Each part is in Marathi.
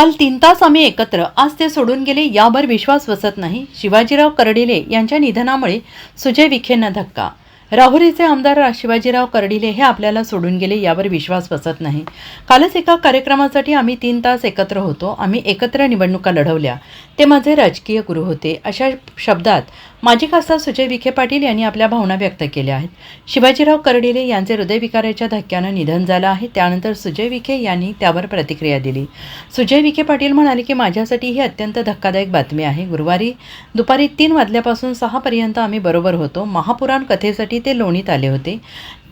काल तीन तास आम्ही एकत्र. आज ते सोडून गेले यावर विश्वास बसत नाही. शिवाजीराव कर्डिले यांच्या निधनामुळे सुजय विखेंना धक्का. राहुरीचे आमदार शिवाजीराव कर्डिले हे आपल्याला सोडून गेले यावर विश्वास बसत नाही. कालच एका कार्यक्रमासाठी आम्ही तीन तास एकत्र होतो. आम्ही एकत्र निवडणुका लढवल्या. ते माझे राजकीय गुरु होते. अशा शब्दात माजी खासदार सुजय विखे पाटील यांनी आपल्या भावना व्यक्त केल्या आहेत. शिवाजीराव कर्डिले यांचे हृदयविकाराच्या धक्क्यानं निधन झालं आहे. त्यानंतर सुजय विखे यांनी त्यावर प्रतिक्रिया दिली. सुजय विखे पाटील म्हणाले की माझ्यासाठी ही अत्यंत धक्कादायक बातमी आहे. गुरुवारी दुपारी तीन वाजल्यापासून सहापर्यंत आम्ही बरोबर होतो. महापुराण कथेसाठी ते लोणीत आले होते.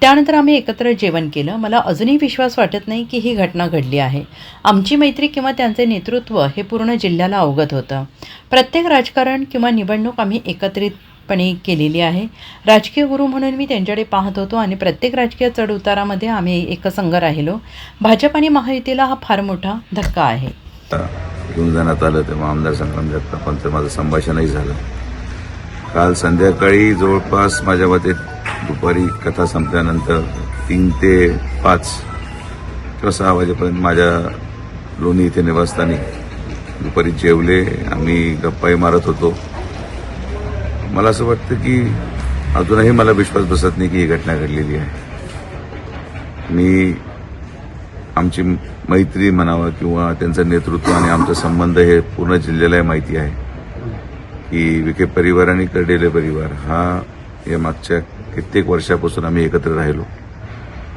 त्यानंतर आम्ही एकत्र जेवण केलं. मला अजूनही विश्वास वाटत नाही की ही घटना घडली आहे. आमची मैत्री किंवा त्यांचे नेतृत्व हे पूर्ण जिल्ह्याला अवगत होतं. प्रत्येक राजकारण किंवा निवडणूक आम्ही एकत्रितपणे केलेली आहे. राजकीय गुरु म्हणून मी त्यांच्याकडे पाहत होतो आणि प्रत्येक राजकीय चढउतारामध्ये आम्ही एकसंघ राहिलो. भाजप आणि महायुतीला हा फार मोठा धक्का आहे. घेऊन जाण्यात आलं तेव्हा आमदार संग्राम जगतापांचं माझं संभाषणही झालं. काल संध्याकाळी जवळपास माझ्या मते दुपारी कथा संपल्यानंतर तीन ते पाच किंवा सहा वाजेपर्यंत माझ्या लोणी इथे निवासस्थानी दुपारी जेवले आम्ही गप्पाही मारत होतो. मला असं वाटतं की अजूनही मला विश्वास बसत नाही की ही घटना घडलेली आहे. मी आमची मैत्री म्हणावं किंवा त्यांचं नेतृत्व आणि आमचा संबंध हे पूर्ण जिल्ह्यालाही माहिती आहे की विखे परिवार आणि कर्डेले परिवार हा या मागच्या कित्येक वर्षापासून आम्ही एकत्र राहिलो.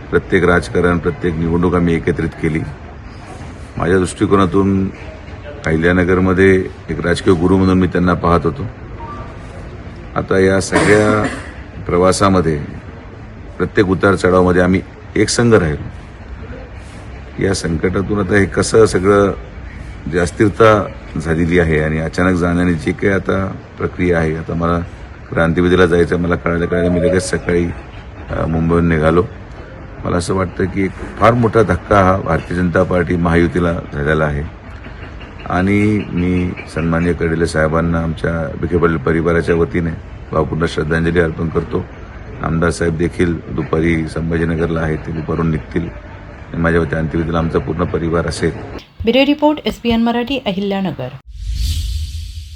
प्रत्येक राजकारण प्रत्येक निवडणूक आम्ही एकत्रित केली. माझ्या दृष्टिकोनातून अहिल्यानगरमध्ये एक राजकीय गुरु म्हणून मी त्यांना पाहत होतो. आता या सगळ्या प्रवासामध्ये प्रत्येक उतार चढावामध्ये आम्ही एकसंघ राहिलो. या संकटातून आता हे कसं सगळं जी अस्थिरता झालेली आहे आणि अचानक जाण्याने जी काही आता प्रक्रिया आहे आता मला क्रांतिविधीला जायचं मला कळायला कळायला मी लगेच सकाळी मुंबईहून निघालो. मला असं वाटतं की एक फार मोठा धक्का हा भारतीय जनता पार्टी महायुतीला झालेला आहे. आणि मी सन्मान्य कडेले साहेबांना आमच्या विखे पाटील परिवाराच्या वतीने भावपूर्ण श्रद्धांजली अर्पण करतो. आमदार साहेब देखील दुपारी संभाजीनगरला आहेत ते दुपारून निघतील. माझ्या वती अंत्यविधीला आमचा पूर्ण परिवार असेल. Bureau report S P N Marathi Ahilyanagar.